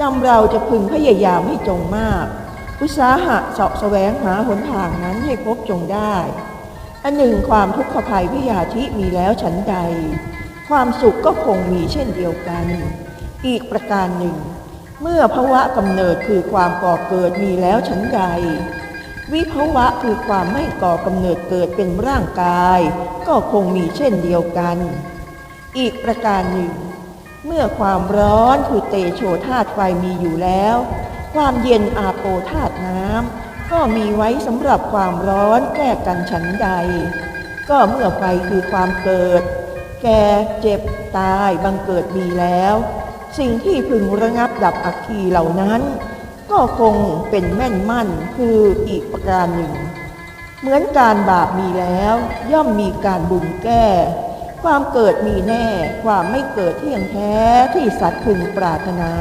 จำเราจะพึงพยายามให้จงมาก อุตสาหะเสาะแสวงหาหนทางนั้นให้พบจงได้ อันหนึ่งความทุกขภัยพิยาธิมีแล้วฉันใด ความสุขก็คงมีเช่นเดียวกัน อีกประการหนึ่ง เมื่อภาวะกำเนิดคือความก่อเกิดมีแล้วฉันใด วิภาวะคือความไม่ก่อกำเนิดเกิดเป็นร่างกาย ก็คงมีเช่นเดียวกัน อีกประการหนึ่ง เมื่อความร้อนคือเตโชธาตุไฟมีอยู่แล้ว ความเย็นอาโปธาตุน้ำก็มีไว้สำหรับความร้อนแก้กันฉันใด ก็เมื่อไฟคือความเกิด แก่เจ็บตายบังเกิดมีแล้ว สิ่งที่พึงระงับดับอัคคีเหล่านั้น ก็คงเป็นแม่นมั่นคืออีกประการหนึ่ง เหมือนการบาปมีแล้ว ย่อมมีการบุญแก้ ความเกิดมีแน่ ความไม่เกิดเที่ยงแท้ที่สัตว์พึงปรารถนา